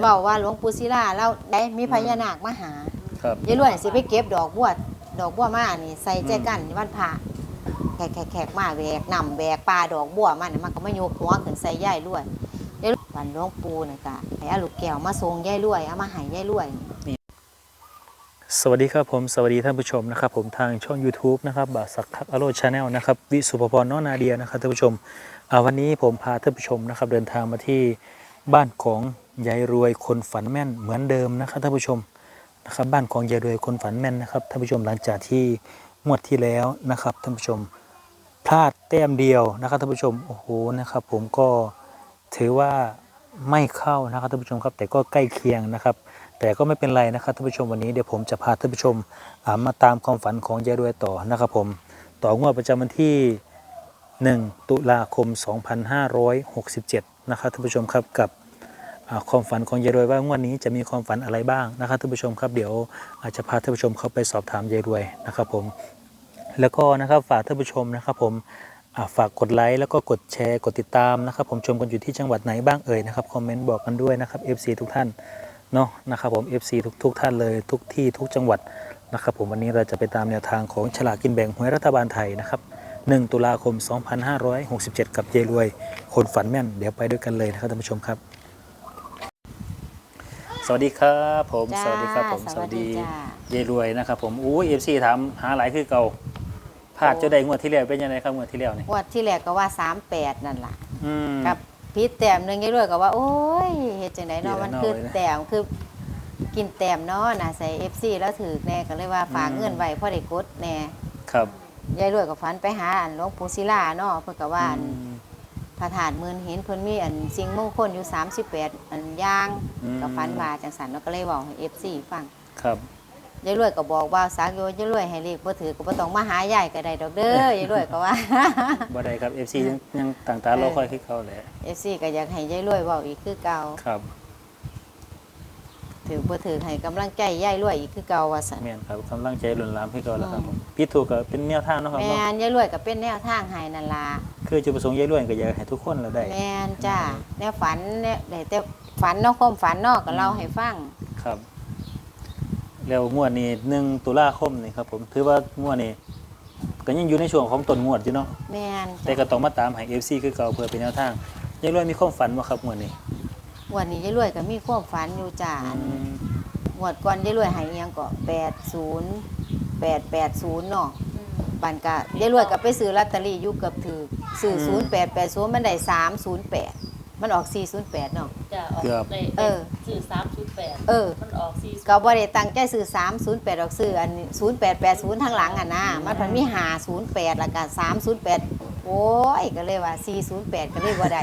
เว้าว่าหลวงปู่ศิลาเราได้มีพญานาคมาหาครับ ยายรวยสิไปเก็บดอกบัวดอกบัวมานี่ใส่แจกันวันพระแขกแขกแขกมาแบกนำแบกปลาดอกบัวมันน่ะมันก็มาโยกหัวขึ้นใส่ยายรวยยายรวยวันหลวงปู่นี่ก็ให้เอาลูกแก้วมาส่งยายรวยเอามาให้ยายรวยสวัสดีครับผมสวัสดีท่านผู้ชมนะครับผมทางช่อง YouTube นะครับบาสักทักอโรชาแนลนะครับวิสุภพรน้องนาเดียนะครับท่านผู้ชมอ่าวันนี้ผมพาท่านผู้ชมนะครับเดินทางมาที่บ้านของ ยายรวยคนฝันแม่นเหมือนเดิมนะครับท่านผู้ชมนะครับบ้านของยายรวยคนฝันแม่นนะครับท่านผู้ชมหลังจากที่งวดที่แล้วนะครับท่านผู้ชมพลาดแต้มเดียวนะครับท่านผู้ชมโอ้โหนะครับ ผมก็ถือว่าไม่เข้านะครับท่านผู้ชมครับ แต่ก็ใกล้เคียงนะครับ แต่ก็ไม่เป็นไรนะครับท่านผู้ชมวันนี้เดี๋ยวผมจะพาท่านผู้ชมมาตามความฝันของยายรวยต่อนะครับผมต่องวดประจำวันที่ 1 ตุลาคม 2567 นะครับท่านผู้ชมครับกับ ความฝันของยายรวยว่างวดนี้จะมีความฝันอะไรบ้างนะครับท่านผู้ชมครับเดี๋ยวอาจจะพาท่านผู้ชมเข้าไปสอบถามยายรวยนะครับผมแล้วก็นะครับฝากท่านผู้ชมนะครับผมฝากกดไลค์แล้วก็กดแชร์กดติดตามนะครับ ผมชมกันอยู่ที่จังหวัดไหนบ้างเอ่ยนะครับคอมเมนต์บอกกันด้วยนะครับ FC ทุกท่านเนาะนะครับผม FC ทุกทุกท่านเลยทุกที่ทุกจังหวัดนะครับ ผมวันนี้เราจะไปตามแนวทางของฉลากกินแบ่งหวยรัฐบาลไทยนะครับ 1 ตุลาคม 2567 กับเจรวย คนฝันแม่น เดี๋ยวไปด้วยกันเลยนะครับท่านผู้ชมครับ สวัสดีครับผม จ้าสวัสดีครับผม สวัสดีจ้าเจรวยนะครับผมอู้เอฟซีถามหาหลายคือเก่าพลาดจะได้งวดที่แล้วเป็นยังไงครับงวดที่แล้วนี่งวดที่แรกก็ว่า 38 นั่นล่ะ อืม กับพีชแต้มหนึงยายรวยก็ว่า โอ้ยเฮ็ดจังไดเนาะเดี๋ยวมันเนาะคือเลยนะ แต้มคือกินแต้มเนาะน่ะใส่ FC แล้วถือแน่ก็เลยว่าฝากอืมเงินไว้พอได้กดแน่ครับยายรวยก็ฝันไปหาอันหลวงปู่ศิลาเนาะเพิ่นก็ว่าอันอืม พระธาตุหมื่นหินเพิ่นมีอันสิ่งมงคลอยู่ 38 อันย่างอืมก็ฝันว่าจังสันเนาะก็เลยบอกให้ FC ฟังครับ ยายรวยก็บอกว่าสักโยยายรวยให้เลขบ่ถือก็บ่ต้องมาหายายก็ได้ดอกเด้อยายรวยก็ว่า บ่ได้ครับ FC ยังยังต่างตารอคอยคือเก่าแหละ FC ก็อยากให้ยายรวยเว้าอีกคือเก่า ครับ ถือบ่ถือให้กำลังใจยายรวยอีกคือเก่าว่าซั่น แม่นครับกำลังใจหล่นลามให้ก่อนแล้วครับผมพี่ถูกก็เป็นแนวทางเนาะครับแม่เนาะนยายรวยก็เป็นแนวทางให้นั่นล่ะคือจุดประสงค์ยายล้วนก็อยากให้ทุกคนเราได้ แม่นจ้าแนวฝันแนวได้แต่ฝันเนาะความฝันเนาะก็เล่าให้ฟัง ครับ แล้วงวดนี้หนึ่งตุลาคมนี่ครับ ผมถือว่างวดนี้ก็ยังอยู่ในช่วงของต้นงวดอยู่เนาะแม่นแต่จ้ะก็ต้องมาตามให้ FC คือเก่าเพื่อเป็นแนวทางยายล้วนมีความฝันบ่ครับงวดนี้ วันนี้ยายรวยก็มีความฝันอยู่จ้าอืมงวดก่อนยายรวยให้อิหยังก็80 880เนาะบันก็ยายรวยก็ไปซื้อลอตเตอรี่อยู่เกือบถือซื้อ0880มันได้308มันออก408เนาะ จะออกในเออ สื่อสามชุดแปดเออ มันออกสี่ก็บ่ได้ตั้งใจซื้อ308ออกซื้ออัน0880ทางหลังอะนะมันเพันมี508แล้วก็308 โอ้ยก็เลยว่า 408 ก็เลยบ่ได้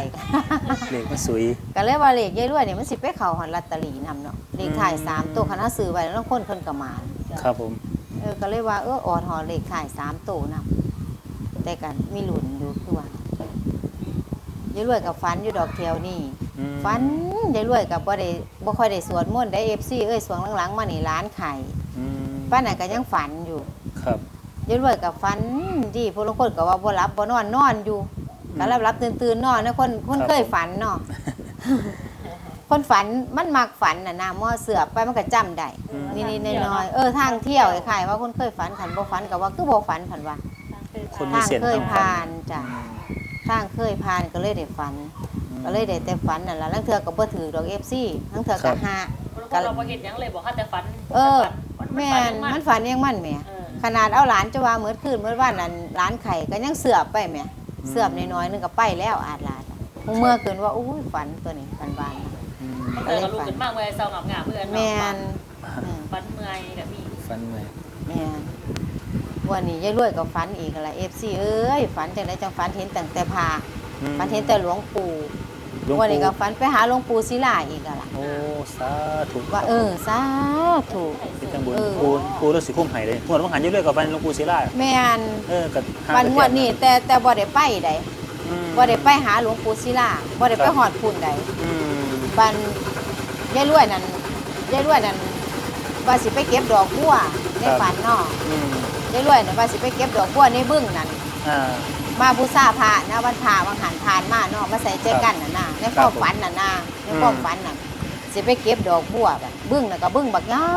เลขมันสวย ก็เลยว่าเลขยายรวยเนี่ยมันสิไปเข้าหอนลอตเตอรี่นำเนาะเลขท้ายสามตัวคณะซื้อไว้แล้วคนเพิ่นก็มาครับผม เออก็เลยว่าเออออดหอเลขท้ายสามตัวนำแต่กันมีหลุนอยู่คือว่ายายรวยกับฟันอยู่ดอกเทียวนี่อืมฟันยายรวยกับบ่ได้บ่ค่อยได้สวดมนต์ได้ FC เอ้ยสวงหลังๆมานี่ร้านไข่อืมป้านน่ะก็ยังฝันอยู่ครับ ยายรวยกับฟันดีผู้ลางคนก็ว่าบ่หลับบ่นอนนอนอยู่ก็รับรับตื่นตื่นๆนอนนะคนคนเคยฝันเนาะคนฝันมันมักฝันน่ะนะมอเสือไปมันก็จำได้อืมนี่นี่น้อยๆเออทางเที่ยวไอ้ไข่ว่าคนเคยฝันขันบ่ฝันก็ว่าคือบ่ฝันผันว่าคนมีทางเส้นเคยต้องฝัผ่านจ้ะทางเคยผ่านก็เลยได้ฝัน ก็เลยได้แต่ฝันนั่นล่ะลังเทื่อก็บ่ถือดอก FC ทั้งเทื่อก็หาก็เราพอเห็นหยังเลยบอกว่าแต่ฝันเออฝันแม่นฝัมันฝันยังมันแหม่เออ ขนาดเอาหลานจะว่ามื้อคืนมื้อว่านนั้นร้านไข่ก็ยังเสือบไปแหม่เสือบน้อยๆนึงก็ไปแล้วอาดลาดหูเมื่อคืนว่าอุ้ยฝันตัวนี้ฝันบานอืมเออก็รู้ขึ้นมากเมื่อยเศร้าหงาบหงาบเมื่อยแม่นอืมฝันเมื่อยกับมีฝันเมื่อยแม่นวันนี้ยายรวยก็ฝันอีกละ FC เอ้ยฝันจังไดจังฝันเห็นตั้งแต่พาอืมฝันเห็นแต่หลวงปู่ หลวงวันนี้ปู่ก็ฝันไปหาหลวงปู่ศิลาอีกอะล่ะโอ้สาธุว่าเออสาธุเป็นจังบุญเออปูปูฤาษีคุ้มไห้เลยงวดวังหันอยืดเรื่อยกับฟันหลวงปู่ศิลาแม่นเออกับห้าวันงวดนี้แต่แต่บ่ได้ไปใดอืมบ่ได้ไปหาหลวงปู่ศิลาบ่ได้ไปครับฮอดพุ่นใดอืมบันยายรวยนั่นยายรวยนั่นว่าสิไปเก็บดอกบัวในฝันเนาะอืมยายรวยนั่นว่าสิไปเก็บดอกบัวในบึ้งนั่น อ่า มาบูชาพระนะวันพระวังหันทานมาเนาะมาใส่ใจกันน่ะนะในความฝันน่ะนะในความฝันน่ะสสิไปเก็บดอกบัวบัดบึ้งน่ะก็บึ้งบักย้า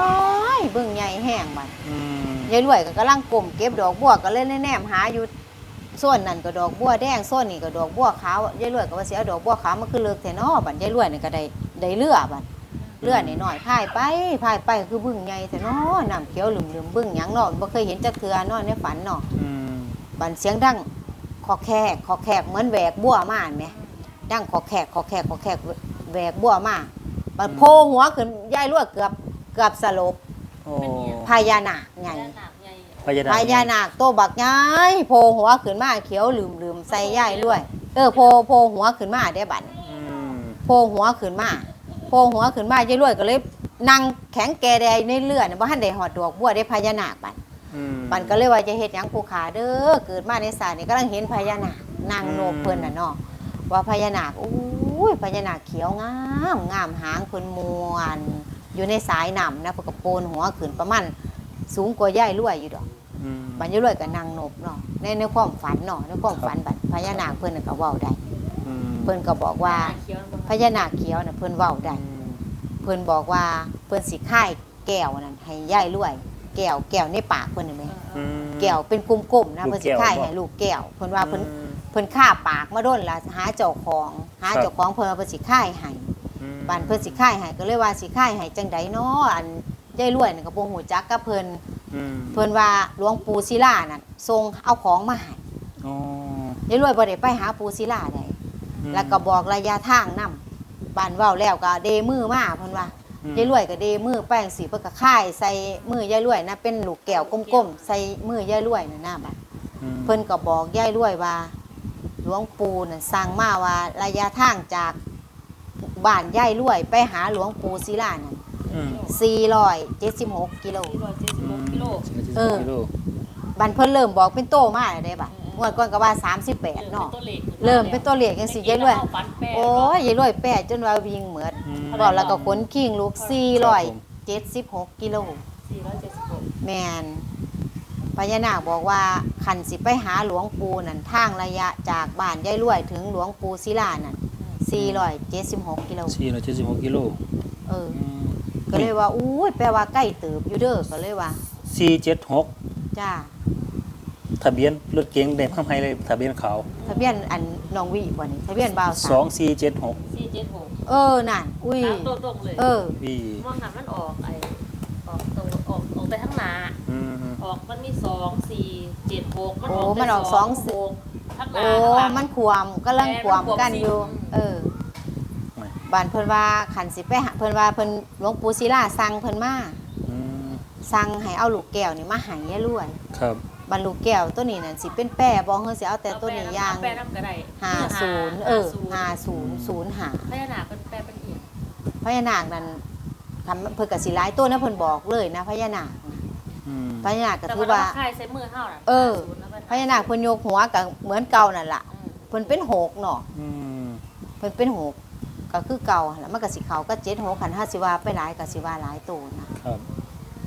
ยบึ้งใหญ่แห้งบัดอืมยายรวยก็กำลังก้มเก็บดอกบัวก็เลยแนมหาอยู่ส่วนนั่นก็ดอกบัวแดงส่วนนี้ก็ดอกบัวขาวยายรวยก็ว่าสิเอาดอกบัวขาวมาคือเลิกแท้เนาะบัดยายรวยนี่ก็ได้ได้เลือบัดเลือนี่น้อยพายไปพายไปคือบึ้งใหญ่แท้เนาะน้ำเขียวหลืมๆบึ้งหยังเนาะบ่เคยเห็นจักเทื่อเนาะในฝันเนาะอืมบันเสียงดัง ขอแขกขอแขกเหมือนแหวกบัวมาเห็นไหมดังขอแขกขอแขกขอแขกแหวกบัวมาบันโพหัวขึ้นยายรวดเกือบเกือบสลบโอ้พญานาคไงพญานาคใหญ่พญานาพคญานาคโตบักย้ายโพหัวขึ้นมาเขียวลืมลืมใส่ยายรวย เออโพโพหัวขึ้นมาได้บัดอืมโพหัวขึ้นมาโพหัวขึ้นมายายรวยก็เลยนั่งแข็งแกแดในเลือดบ่ทันได้หอดดอกบัวได้พญานาคบัด อืมปันก็เลยว่าจะเฮ็ดหยังผู้ขาเด้อเกิดมาในศาสตร์นี่กำลังเห็นพญานาคนางโนบเพิ่นน่ะเนาะว่าพญานาคอู้ยพญานาคเขียวงามงามหางเพิ่นมวนอยู่ในสายน้ำนะเพิ่นก็โปนหัวขึ้นประมาณสูงกว่าย่ายรวยอยู่ดอก อืม บัดย่ายรวยก็นางนบเนาะในในความฝันเนาะในความฝันบัดพญานาคเพิ่นน่ะก็เว้าได้ อืมเพิ่นก็บอกว่าเขียวมันพญานาคเขียวน่ะเพิ่นเว้าได้ เพิ่นบอกว่าเพิ่นสิค่ายแก้วนั่นให้ย่ายรวย แก้วแก้วในปากเพิ่นเห็นไหมอืม แก้วเป็นกลมๆนะลูกเพิ่นสิแก้วค่ายบ่ให้ลูกแก้วเพิ่นว่าเพิ่นอืมเพิ่นฆ่าปากมาโดนละหาเจ้าของหาครับเจ้าของเพิ่นว่าเพิ่นสิค่ายให้อืมบ้านเพิ่นสิค่ายให้ก็เลยว่าสิค่ายให้จังใดน้ออันยายรวยนี่ก็บ่ฮู้จักกับเพิ่นอืมเพิ่นว่าหลวงปู่ศิลานั่นทรงเอาของมาให้อ๋อยายรวยบ่ได้ไปหาปู่ศิลาได้อืมแล้วก็บอกระยะทางนํบ้านเว้าแล้วก็เดมือมาเพิ่นว่าอืม ยายรวยก็เดมือแป้งสีเพิ่นก็ค่ายใส่มือยายรวยนะเป็นลูกแก้วกลมๆใส่มือยายรวยนั่นน่ะบัดอืมเพิ่นก็บอกย่ายรวยว่า หลวงปู่น่ะสั่งมาว่าระยะทางจากบ้านย่ายรวยไปหาหลวงปู่ศิลานั่นอืม476กิโลสี่ร้อยเจ็ดสิบหกกิโลเออกิโลบันเพิ่นเริ่มบอกเป็นโตมาแล้วได้บัดงวดก่อนก็ว่า 38เนาะตัวเลขเริ่มเป็นตัวเลขจังซี่ยายรวยฝันแปดโอ้ยยายรวยแปะจนว่าวิ่งเหมือดอืม บอกแล้วก็ขนคิงลูก476กิโลสี่ร้อยเจ็ดสิบหกแมนพญานาคบอกว่าขันสิไปหาหลวงปู่นั่นทางระยะจากบ้านยายรวยถึงหลวงปู่ศิลานั่น476กิโลสี่ร้อยเจ็ดสิบหกกิโลเอออืมก็เลยว่าอุ้ยแปลว่าใกล้เติบอยู่เด้อก็เลยว่าสี่เจ็ดหกจ้า ทะเบียนรถเก๋งได้ข้ามให้เลยทะเบียนขาวทะเบียนอันน้องวิบ่นี่ทะเบียนบ่าวสสาอวงสี่เจ็ดหกสี่เจ็ดหกเออนั่นอุ้ย ตามตัวตรงเลยเออ วีมองหันมันออกไอออกตรงออกออกไปข้างหน้า อืม ออกมันมีสองสี่เจ็ดหกมันโอ้ออกมันออกแต่สองหกข้างหน้าโอ้ข้างหลัง มันขวมกำลังขวมกันอยู่แม่มันขวมสิเออบ้านเพิ่นว่าขันสิไปหาเพิ่นว่าเพิ่นหลวงปู่ศิลาสั่งเพิ่นมาอืมสั่งให้เอาลูกแก้วนี่มาให้ยายรวย ครับ บรรลูกแก้วตัวนี้นั่นสิเป็นแป้บ่เฮาสิเอาแต่ตัวนี้ย่างแปรน้ำก็ได้50เออ50 05พญานาคเป็นแปรเป็นเอียดพญานาคนั่นคำเพิ่นก็สิหลายตัวนะเพิ่นบอกเลยนะพญานาคน่ะอืมพญานาคก็แต่ถือว่าว่าค่ายใช้มือเท่าน่ะเออศูนย์แล้วมันพญานาคเพิ่นยกหัวก็เหมือนเก่านั่นล่ะอืมเพิ่นเป็นหกเนาะอืมเพิ่นเป็นหกก็คือเก่าหั่นล่ะมันก็สิเข้าก็7 6คันห้าสิว่าไปหลายก็สิว่าหลายตัวนะครับ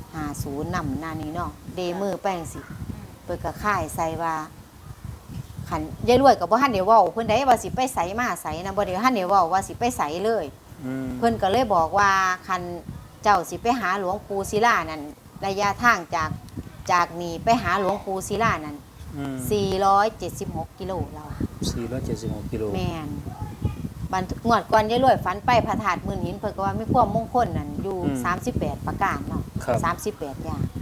50นำหน้านี้เนาะเดมือแป้งสิ เพิ่นก็ค่ายใส่ว่าขันยายรวยก็บ่ทันได้เว้าเพิ่นได้ว่าสิไปไสมาไสนะบ่ได้ทันได้เว้าว่าสิไปไสเลยอืมเพิ่นก็เลยบอกว่าคันเจ้าสิไปหาหลวงปู่ศิลานั่นระยะทางจากจากนี่ไปหาหลวงปู่ศิลานั่นอืม476กิโลแล้วอะสี่ร้อยเจ็ดสิบหกกิโลแม่นบันงวดก่อนยายรวยฝันไปพระธาตุมื่นหินเพิ่นก็ว่ามีความมงคลนั่นอยู่ 38 ประการเนาะครับ38 อย่างโ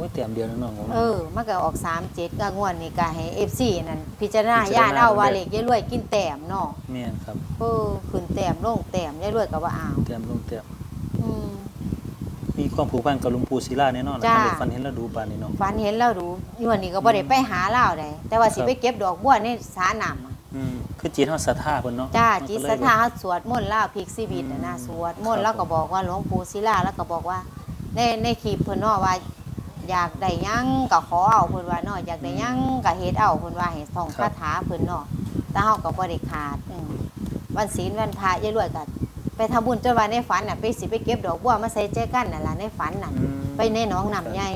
อ้ยเตรียมเดียวน้องๆเออมันก็ออก37ก็งวดนี้ก็ให้ FC นั่นพิจารณาพิจารณา ญาติเอาว่าได้เลขยายรวยกินแต้มเนาะแม่นครับเออขึ้นแต้มลงแต้มยายรวยก็ว่าอ้าวเตรียมลงเตรียมอืม มีความผูกพันกับหลุงปู่ศิลาแน่นอนจ้าท่านได้ฟันเห็นแล้วดูปานนี้เนาะฝันเห็นแล้วดูงวดนี้ก็บ่ได้ไปหาเล่าได้แต่ว่าสิครับ ไปเก็บดอกบัวในสาน้ำอะอืมคือจิตเฮาศรัทธาเพิ่นเนาะจ้ามันจิตก็เลยศรัทธาสวดมนต์เล่าพลิกชีวิตน่ะนะอืมสวดมนต์ครับ แล้วก็บอกว่าหลวงปู่ศิลาแล้วก็บอกว่า ในในคลิปเพิ่นเนาะว่า อยากได้หยังก็ขอเอาเพิ่นว่าเนาะอยากได้หยังก็เฮ็ดเอาเพิ่นว่าให้ท่องคาถาเพิ่นเนาะแต่เฮาก็บ่ได้ขาดอืมวันศีลวันพระยายรวยก็ไปทำบุญจนว่าในฝันน่ะไปสิไปเก็บดอกบัวมาใส่ใจกันนั่นล่ะในฝันน่ะ อืม ไปในหนองน้ำใหญ่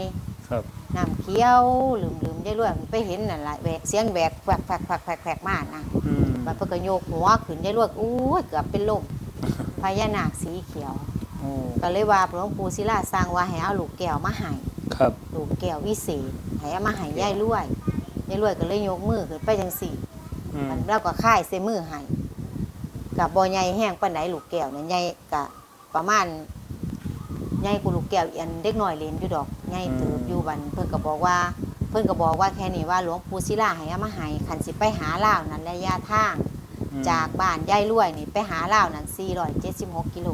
ครับ น้ำเขียวลืมลืมยายรวยมันไปเห็นนั่นล่ะแหวกเสียงแหวกแหวกแหวกแหวกแหวกแหวกมานะอืมมันเพิ่นก็โยกหัวขึ้นยายรวยอู้ยเกือบเป็นลมพญานาคสีเขียวก็เลยว่าหลวงปู่ศิลาสร้างว่าให้เอาลูกแก้วมาให้ ครับลูกแก้ววิเศษให้เอามาให้ยายรวยยายรวยก็เลยยกมือขึ้นไปจังสี่อืมมันเราก็ค่ายใส่มือให้กับบ่ใหญ่แห้งปานใดลูกแก้วเนี่ยใหญ่กะประมาณใหญ่กูลูกแก้วอันเด็กน้อยเล่นอยู่ดอกใหญ่เติบอยู่บันเพิ่นก็บอกว่า เพิ่นก็บอกว่าแค่นี้ว่าหลวงปู่ศิลาให้เอามาให้คันสิไปหาลาวนั่นระยะทาง อืมจากบ้านยายรวยนี่ไปหาลาวนั่น476กิโล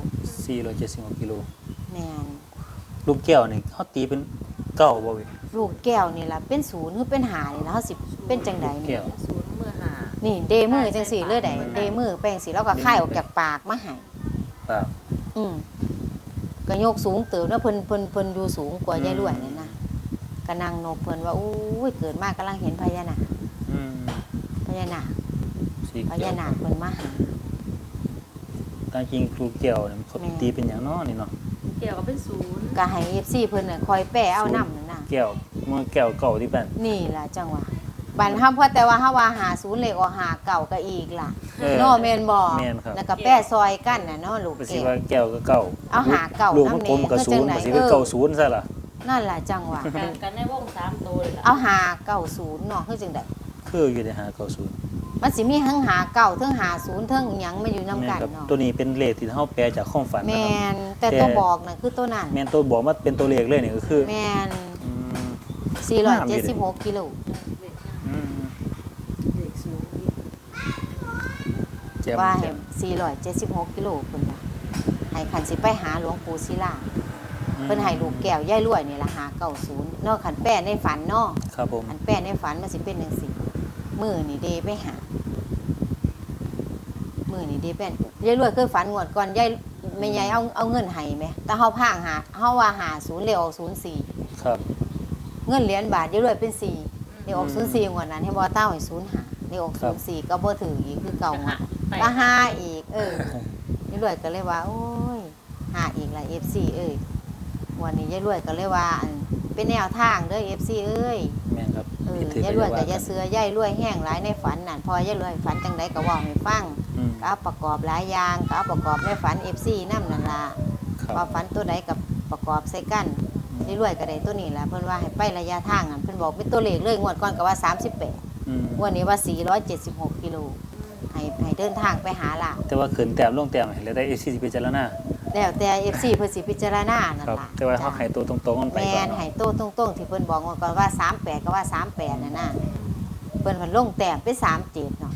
476กิโลแม่น ลูกแก้วนี่เขาตีเป็นเก้าบ่เว้ยลูกแก้วนี่ล่ะเป็นศูนย์หรือเป็นหานี่นะเฮาสิเป็นจังไดแก้นี่วศูนย์เมื่อหานี่เดมือจังสี่เลยได้เดมือแป้งสีแล้วก็ค่ายออกจากปากมาให้ครับ อืมก็ยกสูงเติบเนาะเพิ่นเพิ่นเพิ่นอยู่สูงกว่ายายรวยนี่นะก็นั่งนบเพิ่นว่าอู้ยเกิดมากกำลังเห็นพญานาคอืมพญานาคสีพเขียญาวนาคเพิ่นมาหา ตามจริงลูกแก้วเนี่ยเขาแม่ ตีเป็นหยังเนาะนี่เนาะ เกี่ยวกับเป็นศูนย์ก็ให้ FC เพิ่นน่ะคอยแปะเอานํนั่นน่ะแก้วเมื่อแก้วเก่าที่บ้านนี่ล่ะจังหวะบันเฮาพอแต่ว่าเฮาว่าหาศูนย์เลขออกหาเก่าก็อีกล่ะเออ เนาะแม่นบ่แม่นครับ แล้วก็แปะซอยกันน่ะเนาะลูกก็สิแก้วว่าแก้วก็เก่าเอาหาเก่าลูกมันกลมกับน้ำแหน่ศูนย์คือจังไหนก็สิเป็นเออเก่าศูนย์ซะล่ะนั่นล่ะจังหวะกันกันในวงสามตัวเลยล่ะเอาหาเก่าศูนย์เนาะคือจังไดคืออยู่ในหาเก่าศูนย์ มันสิมีทั้งหาเก่าทั้งหาศูนย์ทั้งหยังมาอยู่นํแม่กันนครับเนาะตัวนี้เป็นเลขที่เฮาแปลจากความฝันแมนะครับนแต่แต่ตัวบอกน่ะคือตัวนั้นแม่นตัวบอกว่าเป็นตัวเลขเลยนี่ก็คือแมนอืม476กิโลเลขอืมเลขศูนย์แจ่มว่าแจ่ให้ม476กิโลเพิ่นว่าให้คันสิไปหาหลวงปู่ศิลาอืมเพิ่นให้ลูกแก้วยายรวยนี่ล่ะหา90เนาะคันแป้ในฝันเนาะครับผม คันแป้ในฝันมันสิเป็นจังซี่ มื้อนี่เดไปหา มื้อนี่เดเป็นยายรวยเคยฝันงวดก่อนยายแม่ยายเอาเอาเงินให้แหมแต่เฮาพางหาเฮาว่าหา0เลขออก04ครับ เงินเหรียญบาทยายรวยเป็น4เลขออกอืม04งวดนั้นให้บ่เต้าให้0หาเลขออกครับ04ก็บ่ถืออีกคือเก่ากันงวหาก็หาอีก เออยายรวยก็เลยว่า โอ้ยหาอีกละ FC เอ้ยวันนี้ยายรวยก็เลยว่าเป็นแนวทางเด้อ FC เอ้ยแม่นครับเออผิด ถือยายรวยไปก็ว่าอย่าเสือยายรวยแห้งหลายในฝันนั่นพอยายรวยฝันจังไดก็เว้าให้ฟังอืมก็เอาประกอบหลายอย่างก็เอาประกอบในฝัน FC นำนั่นล่ะครับว่าฝันตัวใดกับประกอบใส่กันยายรวยก็ได้ตัวนี้ล่ะเพิ่นว่าให้ไประยะทางนั่นเพิ่นบอกเป็นตัวเลขเลยงวดก่อนก็ว่า 38อืมงวดนี้ว่า 476กิโลให้ให้เดินทางไปหาล่ะแต่ว่าขึ้นแต้มลงแต้มให้แล้วได้ FC สิพิจารณา แล้วแต่ FC เพิ่นสิพิจารณานั่นครับล่ะแต่ว่าเขาให้ตัวตรงๆมันไปแม่ก่อนนเนาะให้โตตรงๆที่เพิ่นบอกว่าก่อนว่า 38 ก็ว่า 38นั่นน่ะเพิ่นเพิ่นลงแต้มไป37เนาะ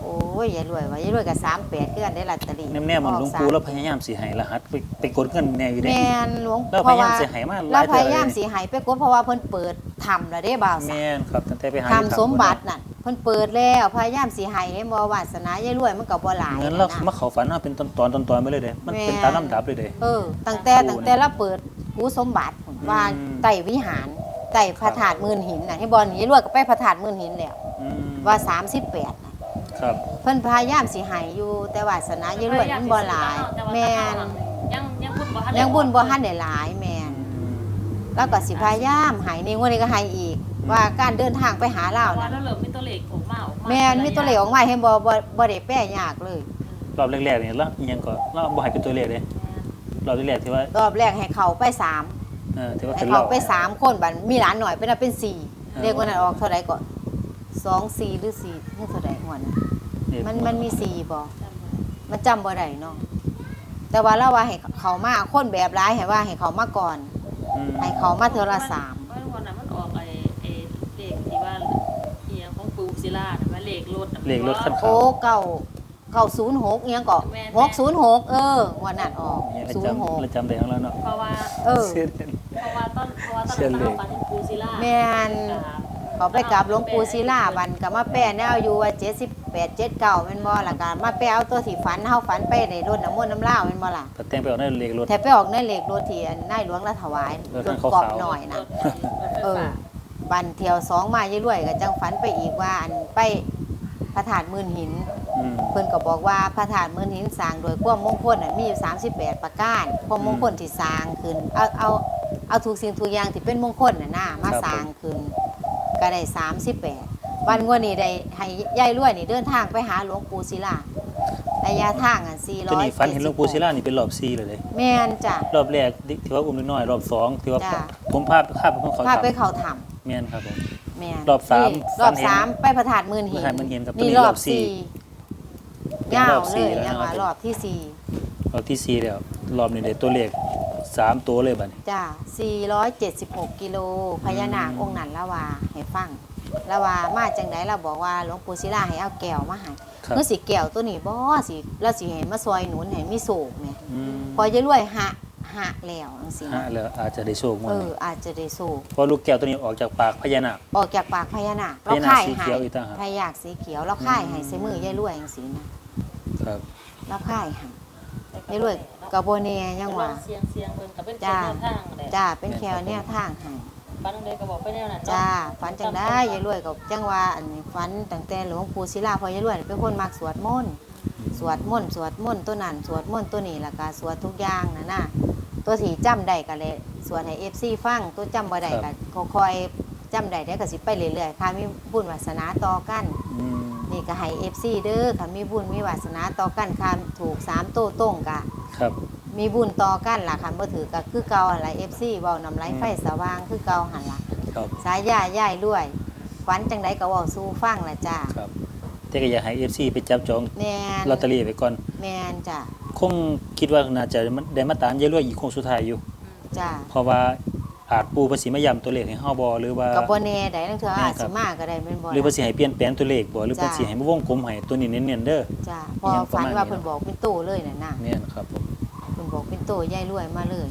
โอ้ยยายรวยว่ายายรวยก็38คือกันได้ลอตเตอรี่แน่ๆมันหลวงปู่อแล้อวกพยายามสิให้รหัสไปไปกดเงินแน่อยู่สามเด้แม่นหลวงแล้วเพพราะยายาว่ามสิให้มาหแล้ลาวยพเทื่อยายามเลยสิให้ไปกดเพราะว่าเพิ่นเปิดทำแล้วเด้บ่าวสาวแม่นครับตั้งแต่ไปหาทำสมบัติน่ะ เพิ่นเปิดแล้วพยายามสิให้เห็นบ่วาสนายายรวยมันก็บ่หลายเงินเราะ มาเข้าฝันเฮาเป็นตอนตอนตอนตอนไปเลยเด้มันเป็นแม่นตามลำดับเลยเด้ เออตั้งแต่ตั้งแต่เราเปิดกูสมบัติพุ่นว่าอืมไต่วิหารไต่พระธาตุหมื่นหินน่ะให้บอลนี้รวยก็ไปพระธาตุหมื่นหินแล้วอืมว่า38น่ะครับเพิ่นพยายามสิให้อยู่แต่วาสนายายรวยมันบ่หลาย แม่นยังยังบุญบ่ทันยังบุญบ่ทันได้หลายแม่นอืมแล้วก็สิพยายามให้นี่วันนี้ก็ให้อีก ว่าการเดินทางไปหาเราแต่ว่าน่ะเราเริ่มมีตัว เลขออกมาออกาแม่นมีตัวเลขออกมาให้บ่บ่บ่ได้แปลยากเลย รอบแรกๆนี่แล้วอิหยังก็เราบ่ให้เป็นตัวเลขเด้รอบแรกๆที่ว่ารอบแรกให้เขาไปสามเออที่ว่าให้เป็นเขาเราไปสามคนบัดมีหลานหน่อยเป็นน่ะเป็นสี่ออเรียกว่านั้นออกเท่าใดก่อนสองสี่หรือสี่เท่าใดงวดน่ะนี่มันมันมีสี่บ่มันจำบ่ได้เนาะแต่ว่าเราว่าให้เขามาคนแบบร้ายให้ว่าให้เขามาก่อน อืม ให้เขามาเทอละสาม ศิลาน่ะว่าเลขรถน่ะเลขรถคันโอ้เก่าเก่าศูนย์หกเงี้ยก็แม่นหกศูนย์หกเออวันนั้นออกเนี่ยเราศูนย์หกจำเราจำได้ของเราเนาะเพราะว่าเออเสียดายเพราะว่าตอนเพราะว่าตอนเชื่อนั้นเลยเราฝันถึงปูศิลาแม่นเขาไปกับหลวงปู่ศิลาบันก็มาแป้แนวอยู่ว่าเจ็ดสิบแปดเจ็ดเก้าเป็นบ่ล่ะกันมาแป้เอาตัวที่ฝันเฮาฝันไปในรถน้ำมนต์น้ำเหล้าเป็นบ่ล่ะแต่แต่งไปออกในเลขรถแทบไปออกในเหล็กรถที่อันนายหลวงละถวายรถรคัถนกรอบขาวๆ หน่อยนะรถไฟเออฟ้า บันเที่ยวสองมาเรื่อยๆก็จังฝันไปอีกว่าอันไปพระธาตุหมื่นหิน อืม เพิ่นก็บอกว่าพระธาตุหมื่นหินสร้างโดยความมงคลน่ะมีอยู่38 ประการความมงคลที่สร้างขึ้นเอาเอาเอาทุกสิ่งทุกอย่างที่เป็นมงคลน่ะนะมาสร้างขึ้นก็ได้ 38 วันงวดนี้ได้ให้ยายรวยนี่เดินทางไปหาหลวงปู่ศิลาระยะทางอะ400 ตัวนี้ฝันเห็นหลวงปู่ศิลานี่เป็นรอบสี่เลยเลย แม่นจ้ะ รอบแรกที่ว่าอุ้มน้อยๆรอบสองที่ว่าจ้ะ ผมพาพาไปพวกเขาพาไปทำ เขาถ้ แม่นครับผมำแม่นรอบสามนี่ฝัรอนบเห็นสามไปพระธาตุหมื่นหิพระธาตุหมื่นหินครับนี่ตัวนี้รรออบบสี่สี่เป็นยาวรอบสี่เลยแล้วยังว่านะครับรอบที่สี่รอบที่สี่แล้วรอบนี้ได้ตัวเลขสามตัวเลยบัดนี้ จ้ะ476 กิโลพญานาคองค์นั้นละว่าให้ฟังละว่ามาจังไดเราบอกว่าหลวงปู่ศิลาให้เอาแก้วมาให้ครับ เมื่อสิแก้วตัวนี้บ่สิเราสิให้มาซอยหนุนให้มีโศกแหม่อืม พอจะรวยหะ หะแล้วจังซี่ฮะแล้วอาจจะได้โชคงวเอดอนี้อาจจะได้โศกเพราะลูกแก้วตัวนี้ออกจากปากพญานาค ออกจากปากพญานาคพญานาคค่ายสีให้เขียวอีกต่างหาก พญานาคสีเขียวเราค่ายให้ใส่มือยายรวยจังซี่นะครับ เราค่ายให้ยายรวยก็บ่แน่ยังว่า เสียงเสียงเพิ่นก็เป็นจ้าเสียงแนวทางแหละจ้าเป็นแควแนวทางให้บ้านใดก็บอกไปแนวนั้นเนะจ้าฝันจังได้ยายรวยกับจังว่าอันนี้ฝันตั้งแต่หลวงปู่ศิลาเพอยายรวยเป็นคนมักสวดมนต์สวดมนต์สวดมนต์ตัวนั้นสวดมนต์ตัวนี้แล้วก็สวดทุกอย่างนะนะ ตัวที่จำได้ก็เลยสวดให้ FC ฟังตัวจำบ่ได้ก็คอยๆจำได้ได้ก็สิไปเรื่อยๆค่ะมีบุญวาสนาต่อกัน อืมนี่ก็ให้ FC เด้อค่ะมีบุญมีวาสนาต่อกันค่ะถูกสามโต้ตรงกะ ครับ มีบุญต่อกันล่ะค่ะบ่ถือก็คือเก่าหั่นล่ะ FC เว้านำไหลไฟสว่างคือเก่าหั่นล่ะครับสายย่าย่ายด้วยฝันจังไดก็เว้าสู่ฟังล่ะจ้าครับแต่ก็อยากให้ FC ไปจับจองแม่นลอตเตอรี่ไว้ก่อนแม่นจ้ะ คงคิดว่าน่าจะได้มาตามยายรวยอีกโค้งสุดท้ายอยู่ จ้าเพราะว่าอาจปูภาษีมาย้ำตัวเลขให้เฮาบ่หรือว่า ก็บ่แน่ได้นังเทื่อแม่อาจครัสิบมาก็ได้แม่นบ่หรือล่ะภาษีให้เปลี่ยนแปลงตัวเลขบ่หรือจ้ะภาษีให้มาวงกลมให้ตัวนี้เน้นๆเด้อจ้าพอยังประฝันมาณว่านี้เพิ่นบอกเป็นโตเลยน่ะนะแม่นครับผมเพิ่นบอกเป็นโตยายรวยมาเลย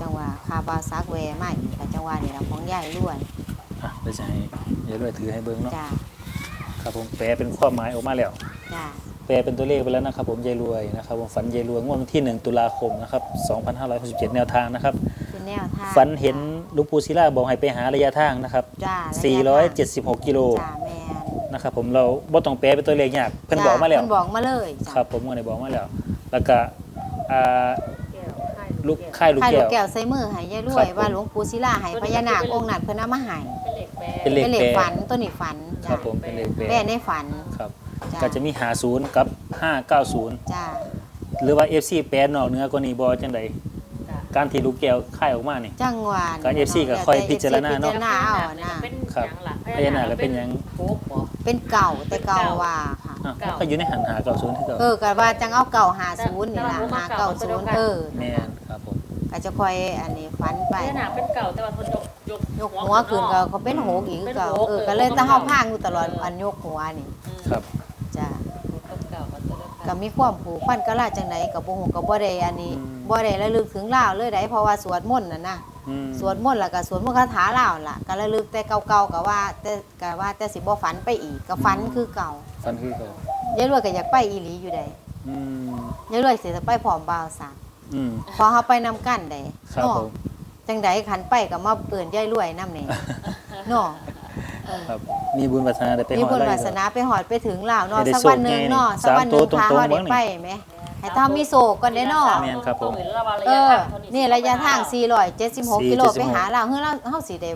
จังว่าคาบาวซักแวมาอีกก็จังว่านี่ล่ะของยายรวยอะเดี๋ยวจะให้ยายรวยถือให้เบิ่งเนาะจ้าครับผมแปลเป็นความหมายออกมาแล้วจ้า แปลเป็นตัวเลขไปแล้วนะครับ ผมยายรวยนะครับผมฝันยายรวยงวดวันที่ 1 ตุลาคมนะครับ2567 แนวทางนะครับ เป็นแนวทางฝันเห็นหลูกปูศิลาบอกให้ไปหาระยะทางนะครับจ้าระยะทาง476 กิโลจ้าแม่นนะครับผมเราบ่ต้องแปลเป็นตัวเลขยากเพิ่นบอกมาแล้ว เพิ่นบอกมาเลยจ้ะครับผมก็ได้บอกมาแล้ว แล้วก็อ่าแก้วไข่ลูกค่ายลูกใครแก้ลูกว แก้วใส่มือให้ยายรครัวบยผม ว่าหลวงปู่ศิลาให้พญานาคองค์นั้นเพิ่นเอามาให้เป็นเหล็กแปรเป็นเหล็กเป็นเหล็กแปรฝันตัวนี้ฝันครับจ้ะผมเป็นเลขแปลแม่ในฝัน ครับ จ้ะ ก็จะมี50กับ590จ้าหรือว่า FC แปลนอกเหนือกว่านี้บ่จังไดจ้ะการที่ลูกแก้วค่ายออกมานี่ จังหวะก็ FC ก็ค่อยพิจารณาเนาะพิจารณาเอานะเป็นครับหยังล่ะพญานาคก็เป็นหยัง โป๊กบ่ เป็นเก่าแต่เก่าว่าค่ะอะเก่าก็อยู่ในหันหา90ที่เก่าเออก็ว่าจังเอาเก่าหาศูนย์นี่ล่ะแต่ว่าหาเก่าเก่าตัวศูเดียวนกันย์เออแม่นครับผมก็จะคอยอันนี้ฝันไป พญานาคเป็นเก่าแต่ว่าเพิ่นยกยกยกหัวขึ้นก็เขาเป็นโหกอีกคือเก่าเออก็เลยตะเฮาพางอยู่ตลอดอันยกหัวนี่ ครับจ้ะเป็นเก่ากับตัวเดียวก็กันมีความผูกพันก็ลาจังไดก็บ่ฮู้ก็บ่ได้อันนี้อืมบ่ได้ระลึกถึงลาวเลยได้เพราะว่าสวดมนต์น่ะนะอืมสวดมนต์แล้วก็สวดมนต์คาถาลาวล่ะก็ระลึกแต่เก่าๆก็ว่าแต่ก็ว่าแต่สิบ่ฝันไปอีกก็ฝันคือเก่าฟันคือเก่ายายรวยก็อยากไปอีหลีอยู่ได้อืมยายรวยสิจะไปพร้อมบ่าวสาวอืมพอเขาไปนำกันได้ครับเนาะผมจังไดขันไปก็มาเปิ่นยายรวยนำนี่เนาะ เออ ครับมีบุญวาสนาได้ไปมีหอบุญอะไรวาสนาไปหอดไปถึงลาวเนาะให้ได้สักวันหนึงเนาะโศกไงสักวันหนึงสามตัวพาตรงๆเฮาได้เบิ่งนี่ ไปไหมให้ถ้ามีโศกก่อนได้เนาะแม่นครับผม เออนี่ระยะทาง 476กิโลไปหาลาวเฮ้ยเราเฮาสิได้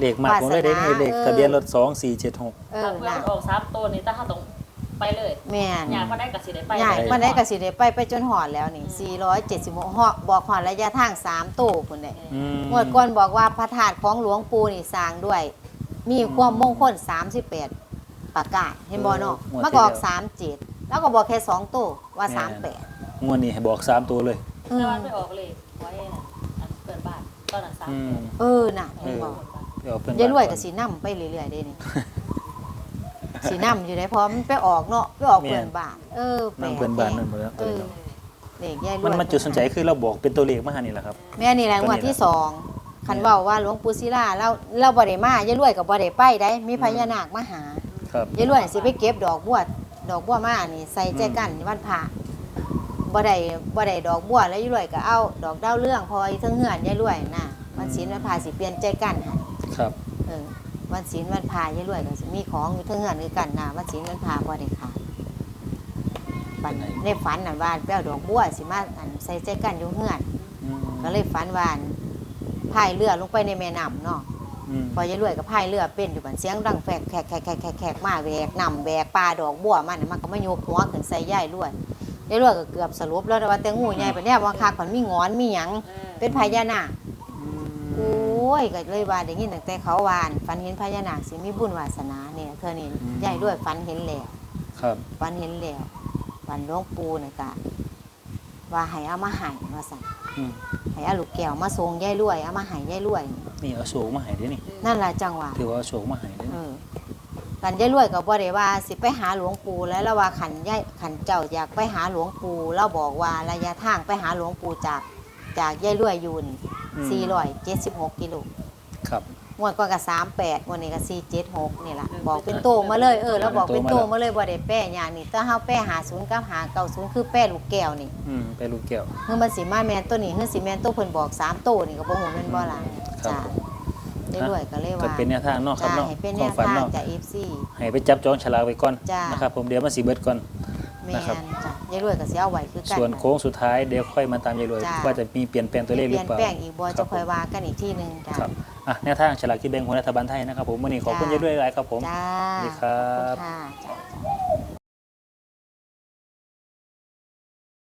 เลขมากผมเลยได้วาสนา เลขเออทะเบียนรถ2476เอถ้าอเพื่อนน่ะออกสามตัวนี่ถ้าเฮาต้องไปเลยแม่น อยากมาได้ก็สิได้ไปใหญ่เลย มันได้ก็สิได้ไปไปจนหอดแล้วนี่ 476ฮอดบอกหอดระยะทาง 3 โตพุ่นได้อืมงวดก่อนบอกว่าพระธาตุของหลวงปู่นี่สร้างด้วย มีความมงคล38ประกาศเห็นบ่เนาะงวดที่มาบอกแล้ว37แล้วก็บอกแค่2ตัวว่าแม่38 งวดนี้ให้บอก3ตัวเลยเอแต่อว่าไปออกเลยไว้น่ะอันเปิดบ้านตอนนั้นสามอืตัมวเออน่ะเห็นบ่เดี๋ยวเพิ่นยายรวยบ้ก็นสินำไปเรื่อยๆเด้นี่ สินำอยู่ได้พร้อมนไปออกเนาะไปออกแม่นเพื่อนบ้าน เออแปลนั่งกเพิ่นบ้านนั่นหมดแล้วเออเด็กยายรวยมันมันจุดสนใจคือเราบอกเป็นตัวเลขมาหานี่แหละครับ แม่นี่แหละตัวนี้งวดที่แหละสอง คันเว้าว่าหลวงปู่ศิลาเราเราบ่ได้มายายรวยก็บ่ได้ไปได้มีพญานาคมาหาครับยายรวยสิไปเก็บดอกบัวดอกบัวมานี่ใส่แจกันวันพระบ่ได้บ่ได้ดอกบัวแล้วยายรวยก็เอาดอกดาวเรื่องเพออีเทั้งเฮือนยายรวยน่ะวันศีลวันพระสิเปลี่ยนใจกันให้ครับเออวันศีลวันพระยายรวยก็สิมีของอยู่เทั้งเฮือนคือกันน่ะวันศีลวันพระบ่ได้ขาดปันในฝันน่ะว่าไปเอาดอกบัวสิมาอันใส่ใจกันอยู่เฮือนอืมก็เลยฝันว่าอัน พายเรือลงไปในแม่น้ำเนาะอืมพอยายรวยก็พายเรือเป็นอยู่บันเสียงดังแฝกแขกแขกแขกแขกแขกมาแหวกนำแหวกปลาดอกบัวมันน่ะมันก็มายกหัวขึ้นใส่ยายรวยยายรวยก็เกือบสรุปแล้วแต่ว่าแต่งูใหญ่ปานเนี้ยว่าคักมันมีหงอนมีหยังเออเป็นพญานาคโอ้ยก็เลยว่าได้ยินตั้งแต่เขาวานฝันเห็นพญานาคสิมีบุญวาสนาเนี่ยเธอนี่ยายรวยฝันเห็นแล้วครับฝันเห็นแล้วฝันหลวงปู่นี่ก็ว่าให้เอามาให้ว่าสั่นอืม ให้เอาลูกแก้วมาส่งยายรวยเอามาให้ยายรวย นี่เอาโศกมาให้เด้นี่นั่นล่ะจังหวะถือว่าเอาโศกมาให้เด้เออกันยายรวยก็บ่ได้ว่าสิไปหาหลวงปู่แล้วแล้วว่าขันยายขันเจ้าอยากไปหาหลวงปู่เราบอกว่าระยะทางไปหาหลวงปู่จากจากยายรวยอยูนอืม476กิโล ครับ งวดก่อนก็38งวดนี้ก็476นี่ล่ะบอกเป็นโตมาเลยเออแล้วบอกเป็นโตมาเลยบ่ได้แป้หยังนี่ถ้าเฮาแป้50กับ590คือแป้ลูกแก้วนี่อืมไปลูกแก้วคือมันสิมาแม่นตัวนี้คือสิแม่นตัวเพิ่นบอกสามโตนี่ก็บ่ฮู้แม่นบ่ล่ะครับจ้ะยายรวยก็เลยก็ว่าเป็นแนวทางเนาะครับจ้าเนาะให้เป็นคแนวามวฝันทางเนาะจาก FC ให้ไปจับจองฉลากไว้ก่อนจ้านนะครับผมเดี๋ยวมันสิเบิดก่อนแม่นะครับนจ้ะยายรวยก็สิเอาไว้คือกันส่วนโค้งสุดท้ายเดี๋ยวค่อยมาตามยายรวยจ้าว่าจะมีเปลี่ยนแปลงตัวเลขหเปรืลี่อยนเปล่าแปลงอีกบ่ครัจะบค่อยว่ากันอีกทีหนึงจ้ะครับ อะแนวทางฉลากที่แบ่งของรัฐบาลไทยนะครับผมวันนี้ขอบคุณจ้ายายรวยหลายครับผม จ้าสวัสดีครับ ขอบคุณค่ะจ้ะ